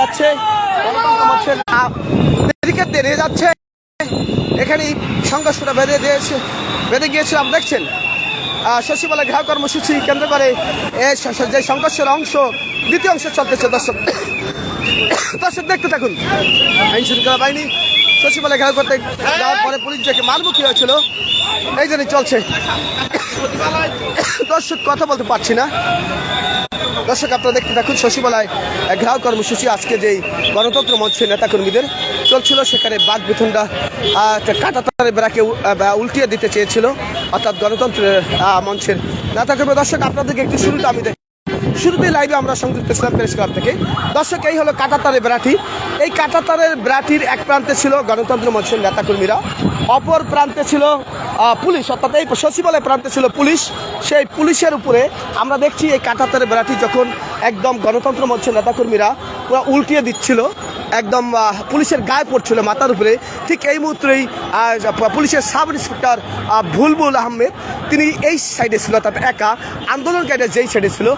যাচ্ছে দিয়ে নিয়ে যাচ্ছে এখানে সংঘর্ষটা বেঁধে দিয়েছে, বেঁধে গিয়েছিলাম, দেখছেন? সচিবালয় গৃহ কর্মসূচি কেন্দ্র করে যে সংঘর্ষের অংশ, দ্বিতীয় অংশ চলতেছে, দর্শক। দর্শক, দেখতে থাকুন। আইন শৃঙ্খলা বাহিনী সচিবালয় ঘেরাও করতে যাওয়ার পরে পুলিশ যাকে মারমুখী হয়েছিল, এই জন্যই চলছে। দর্শক, কথা বলতে পারছি না। দর্শক, আপনারা দেখতে থাকুন, সচিবালয় ঘেরাও কর্মসূচি আজকে যেই গণতন্ত্র মঞ্চের নেতাকর্মীদের চলছিল, সেখানে বাঘ বেথনটা কাটা তারে বেড়াকে উল্টিয়ে দিতে চেয়েছিল, অর্থাৎ গণতন্ত্রের মঞ্চের নেতাকর্মী। দর্শক, আপনাদেরকে একটু শুরুটা আমি শুরুতে লাইভে আমরা সংযুক্ত ছিলাম প্রেস থেকে। দর্শক, এই হলো কাটাতারের বেড়াটি এই কাটাতারের বেড়াটির এক প্রান্তে ছিল গণতন্ত্র মঞ্চের নেতাকর্মীরা। অপর প্রান্তে ছিল পুলিশ। অর্থাৎ এই সচিবালয় প্রান্তে ছিল পুলিশ। সেই পুলিশের উপরে আমরা দেখছি এই কাটাতারের বেড়াটি যখন একদম গণতন্ত্র মঞ্চের নেতাকর্মীরা পুরো উল্টিয়ে দিচ্ছিল। একদম পুলিশের গায়ে পড়ছিল মাথার উপরে। ঠিক এই মুহূর্তেই পুলিশের সাব ইন্সপেক্টর ভুলবুল আহমেদ তিনি এই সাইডে ছিল অর্থাৎ একা। আন্দোলনকারীরা যেই সাইডে ছিল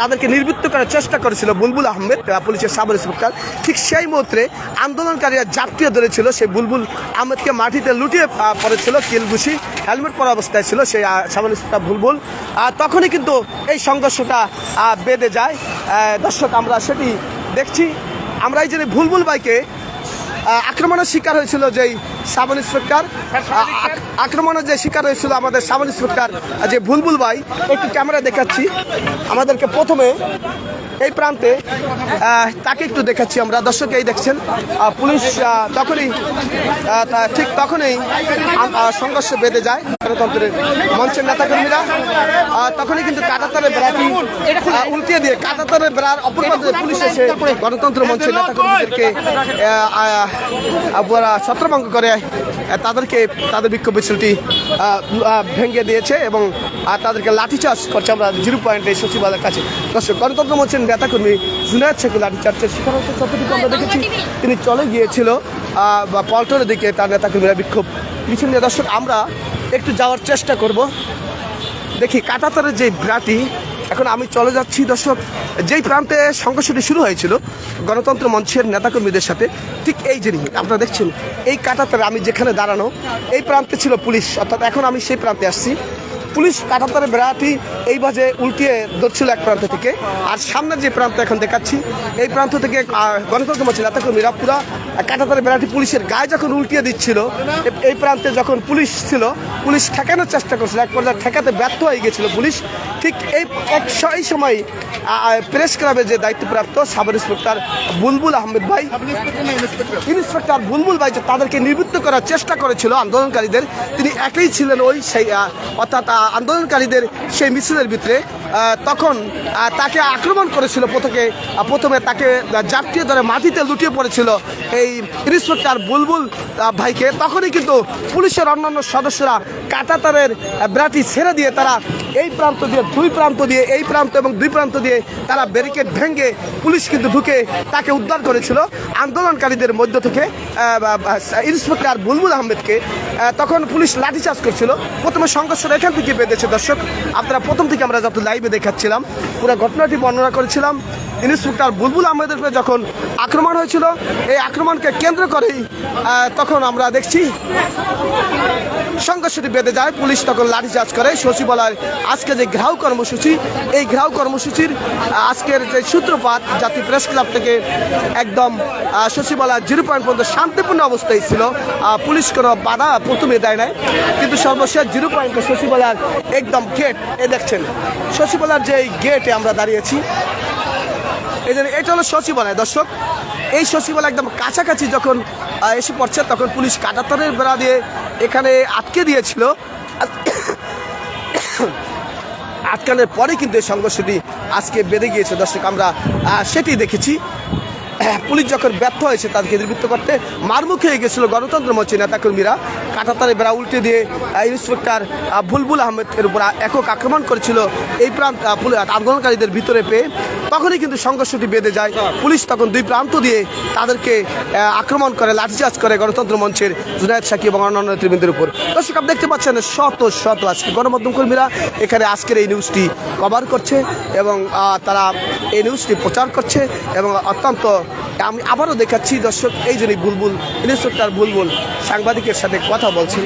তাদেরকে নির্বৃত্ত করার চেষ্টা করেছিল বুলবুল আহমেদ পুলিশের সাব ইন্সপেক্টর। ঠিক সেই মুহূর্তে আন্দোলনকারীরা জাতীয় ধরেছিল সেই বুলবুল আহমেদকে মাটিতে লুটিয়ে পড়েছিল কিলঘুষি হেলমেট পরা অবস্থায় ছিল সেই সাব ইন্সপেক্টর বুলবুল আহ, তখনই কিন্তু এই সংঘর্ষটা বেঁধে যায়। দর্শক আমরা সেটি দেখছি। আমরা এই যে ভুলভুল বাইকে আক্রমণের শিকার হয়েছিল যেই সাব ইন্সপেক্টর আক্রমণের যে শিকার হয়েছিল আমাদের সাব ইন্সপেক্টর যে ভুলভুল ভাই, একটু ক্যামেরা দেখাচ্ছি। আমাদেরকে প্রথমে এই প্রান্তে তাকে একটু দেখাচ্ছি আমরা। দর্শক এই দেখছেন পুলিশ তখনই ঠিক তখনই সংঘর্ষ বেঁধে যায় গণতন্ত্রের মঞ্চের নেতাকর্মীরা। তখনই কিন্তু কাটাতারের বেড়াটি উল্টিয়ে দিয়ে কাটাতারের বেড়ার অপর পুলিশ এসে গণতন্ত্র মঞ্চের নেতাকর্মীদেরকে ছত্রভঙ্গ করে তাদেরকে, তাদের বিক্ষোভ মিছিলটি ভেঙে দিয়েছে এবং তাদেরকে লাঠিচার্জ করছে আমরা জিরো পয়েন্টে সচিবালয়ের কাছে। দর্শক, গণতন্ত্র মঞ্চের নেতাকর্মী জুনায়দ শেখ লাঠিচার্জের শিকার হচ্ছে আমরা দেখেছি, তিনি চলে গিয়েছিল বা পল্টনের দিকে তার নেতাকর্মীরা বিক্ষোভ মিছিল নিয়ে। দর্শক, আমরা একটু যাওয়ার চেষ্টা করব। দেখি, কাটাতারের যে ব্রাটি এখন আমি চলে যাচ্ছি, দর্শক। যেই প্রান্তে সংঘর্ষটি শুরু হয়েছিল, গণতন্ত্র মঞ্চের নেতাকর্মীদের সাথে, ঠিক এই জিনিস আপনারা দেখছেন, এই কাটাতারে আমি যেখানে দাঁড়ানো, এই প্রান্তে ছিল পুলিশ। অর্থাৎ এখন আমি সেই প্রান্তে আসছি। পুলিশ কাটাতারের বেড়াটি এই বাজে উল্টিয়ে ধরছিল এক প্রান্ত থেকে। আর সামনের যে প্রান্ত এখন দেখাচ্ছি, এই প্রান্ত থেকে গণতন্ত্র মঞ্চের নেতাকর্মীরা পুরা কাটাতারের বেড়াটি পুলিশের গায়ে যখন উল্টিয়ে দিচ্ছিল, এই প্রান্তে যখন পুলিশ ছিল, পুলিশ ঠেকানোর চেষ্টা করছিল, এক পর্যায়ে ঠেকাতে ব্যর্থ হয়ে গেছিল পুলিশ। ঠিক এই, এক এই সময় প্রেস ক্লাবের যে দায়িত্বপ্রাপ্ত সাব ইন্সপেক্টর বুলবুল আহমেদ ভাই, ইন্সপেক্টর বুলবুল ভাই যে তাদেরকে নিবৃত্ত করার চেষ্টা করেছিল আন্দোলনকারীদের, তিনি একাই ছিলেন ওই সেই অর্থাৎ আন্দোলনকারীদের সেই মিছিলের ভিতরে তখন তাকে আক্রমণ করেছিল প্রথমে প্রথমে তাকে জাপটিয়ে ধরে মাটিতে লুটিয়ে পড়েছিল এই ইন্সপেক্টর বুলবুল ভাইকে। তখনই কিন্তু পুলিশের অন্যান্য সদস্যরা কাটাতারের ব্রাটি ছেড়ে দিয়ে তারা এই প্রান্ত দিয়ে, দুই প্রান্ত দিয়ে, এই প্রান্ত এবং দুই প্রান্ত দিয়ে তারা ব্যারিকেড ভেঙে পুলিশ কিন্তু ঢুকে তাকে উদ্ধার করেছিল। আন্দোলনকারীদের মধ্য থেকে ইন্সপেক্টর বুলবুল আহমেদকে তখন পুলিশ লাঠিচার্জ করছিল। প্রথমে সংঘর্ষটা এখান থেকে বেঁধেছে দর্শক। আপনারা প্রথম থেকে আমরা যত লাইভে দেখাচ্ছিলাম। পুরো ঘটনাটি বর্ণনা করেছিলাম। ইন্সপেক্টর বুলবুল আহমেদের উপরে যখন আক্রমণ হয়েছিল, এই আক্রমণকে কেন্দ্র করেই তখন আমরা দেখছি, সংঘর্ষটি বেঁধে যায়। পুলিশ তখন লাঠিচার্জ করে। সচিবালয়ের আজকে যে ঘেরাও কর্মসূচি, এই ঘেরাও কর্মসূচির আজকের যে সূত্রপাত, জাতীয় প্রেস ক্লাব থেকে একদম সচিবালয় জিরো পয়েন্ট পর্যন্ত শান্তিপূর্ণ অবস্থায় ছিল। পুলিশ কোনো বাধা প্রথমে দেয় নাই। কিন্তু সর্বশেষ জিরো পয়েন্টে সচিবালয়ের একদম গেট এ দেখছেন সচিবালয়ের যে গেটে আমরা দাঁড়িয়েছি, এই জন্য এটা হলো সচিবালয়, দর্শক। এই সচিবালয় একদম কাছাকাছি যখন এসে পড়ছে, তখন পুলিশ কাটাতারের বেড়া দিয়ে এখানে আটকে দিয়েছিল। আটকানোর পরে কিন্তু এই সংঘর্ষটি আজকে বেড়ে গিয়েছে। দর্শক, আমরা সেটি দেখেছি। পুলিশ যখন ব্যর্থ হয়েছে তাদেরকে নিবৃত্ত করতে মারমুখ হয়ে গেছিল গণতন্ত্র মঞ্চের নেতাকর্মীরা। কাটাতারে বেড়া উল্টে দিয়ে ইন্সপেক্টর বুলবুল আহমেদের উপর একক আক্রমণ করেছিল। এই প্রান্ত আন্দোলনকারীদের ভিতরে পেয়ে তখনই কিন্তু সংঘর্ষটি বেঁধে যায়। পুলিশ তখন দুই প্রান্ত দিয়ে তাদেরকে আক্রমণ করে, লাঠিচার্জ করে গণতন্ত্র মঞ্চের জুনায়দ সাকি এবং অন্যান্য নেতৃবৃন্দের উপর। দর্শক, আপনি দেখতে পাচ্ছেন শত শত আজকে গণমাধ্যম কর্মীরা এখানে আজকের এই নিউজটি কভার করছে এবং তারা এই নিউজটি প্রচার করছে এবং অত্যন্ত, আমি আবারও দেখাচ্ছি দর্শক, এই জন্যই বুলবুল ইন্সপেক্টর বুলবুল সাংবাদিকের সাথে কথা বলছেন।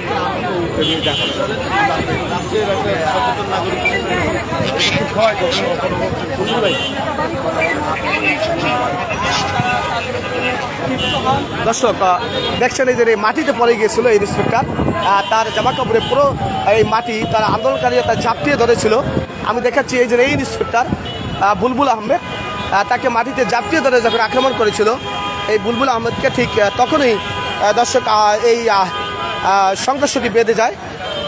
দর্শক দেখছেন এই যে মাটিতে পড়ে গিয়েছিল এই ইন্সপেক্টর তার জামা কাপড়ে পুরো এই মাটি তার আন্দোলনকারীরা তার ঝাপটিয়ে ধরেছিল। আমি দেখাচ্ছি এই যে এই ইন্সপেক্টর বুলবুল আহমেদ আহ, তাকে মাটিতে ঝাপটিয়ে ধরে যখন আক্রমণ করেছিল এই বুলবুল আহমেদকে ঠিক তখনই দর্শক এই সংঘর্ষটি বেঁধে যায়।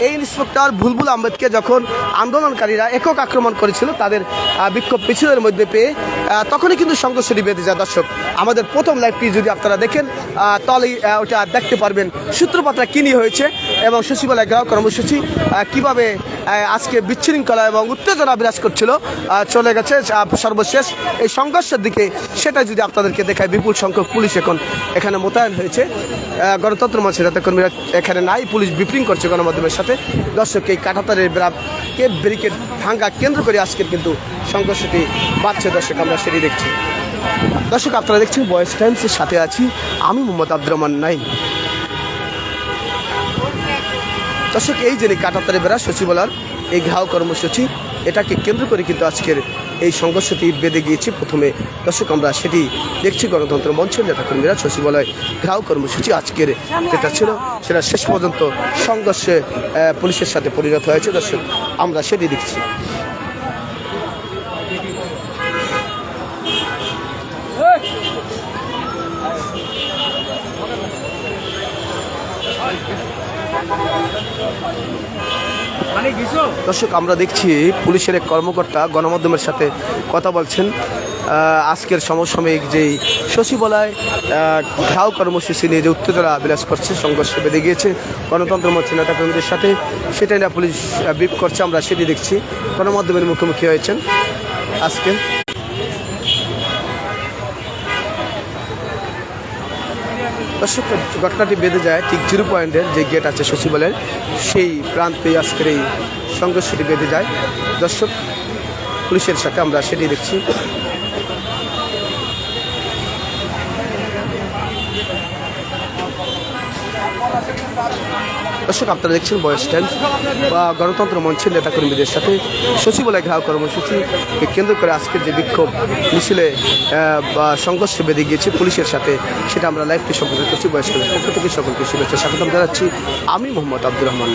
এই ইন্সপেক্টর বুলবুল আম্বেদকে যখন আন্দোলনকারীরা একক আক্রমণ করেছিল, তাদের বিক্ষোভ মিছিলের মধ্যে পেয়ে তখনই কিন্তু সংঘর্ষটি বেঁধে যায় দর্শক, আমাদের প্রথম লাইভটি যদি আপনারা দেখেন তাহলে ওটা দেখতে পারবেন। সূত্রপাতটা কী নিয়ে হয়েছে? এবং সচিবালয় গ্রাহক কর্মসূচি কীভাবে আজকে বিশৃঙ্খলা এবং উত্তেজনা বিরাজ করছিল চলে গেছে সর্বশেষ এই সংঘর্ষের দিকে। সেটা যদি আপনাদেরকে দেখায় বিপুল সংখ্যক পুলিশ এখন এখানে মোতায়েন হয়েছে। গণতন্ত্র মঞ্চের নেতা কর্মীরা এখানে নাই, পুলিশ ব্রিফিং করছে গণমাধ্যমের সাথে। দর্শক, এই কাটাতারের কে ব্যারিকেড ভাঙ্গা কেন্দ্র করে আজকের কিন্তু সংঘর্ষটি বাড়ছে। দর্শক, আমরা সেটি দেখছি। দর্শক, আপনারা দেখছেন বয়েস টাইমসের সাথে আছি। আমি মোহাম্মদ আব্দুর রহমান নাইম। দর্শক, এই যে কাটাতারে বেড়া সচিবালয়ের এই ঘাও কর্মসূচি, এটাকে কেন্দ্র করে কিন্তু আজকের এই সংঘর্ষটি বেঁধে গিয়েছে। প্রথমে দর্শক, আমরা সেটি দেখছি গণতন্ত্র মঞ্চের নেতাকর্মীরা সচিবালয় ঘাও কর্মসূচি আজকের যেটা ছিল, সেটা শেষ পর্যন্ত সংঘর্ষে পুলিশের সাথে পরিণত হয়েছে। দর্শক, আমরা সেটি দেখছি। দর্শক, আমরা দেখছি পুলিশের এক কর্মকর্তা গণমাধ্যমের সাথে কথা বলছেন। আজকের সমসাময়িক যেই সচিবালয় ঘাও কর্মসূচি নিয়ে যে উত্তেজনা বিরাজ করছে, সংঘর্ষে বেঁধে গিয়েছে, গণতন্ত্র মঞ্চ নেতা কর্মীদের সাথে, সেটাই না পুলিশ বিপ করছে, আমরা সেটি দেখছি। গণমাধ্যমের মুখোমুখি হয়েছেন আজকে। দর্শক, ঘটনাটি বেঁধে যায় ঠিক জিরো পয়েন্টের যে গেট আছে সচিবালয়ের, সেই প্রান্তে আজকের এই সংঘর্ষটি বেঁধে যায়। দর্শক, পুলিশের সাথে আমরা সেটি দেখছি। দর্শক, আপনারা দেখছেন বয়স স্ট্যান্ড বা গণতন্ত্র মঞ্চের নেতাকর্মীদের সাথে সচিবালয় ঘাও কর্মসূচিকে কেন্দ্র করে আজকের যে বিক্ষোভ মিছিলে বা সংঘর্ষ বেঁধে গিয়েছে পুলিশের সাথে, সেটা আমরা লাইভটি সম্পর্কে করছি। বয়স্কদের পক্ষ থেকে সকলকে শুভেচ্ছা স্বাগতম জানাচ্ছি। আমি মোহাম্মদ আব্দুর রহমান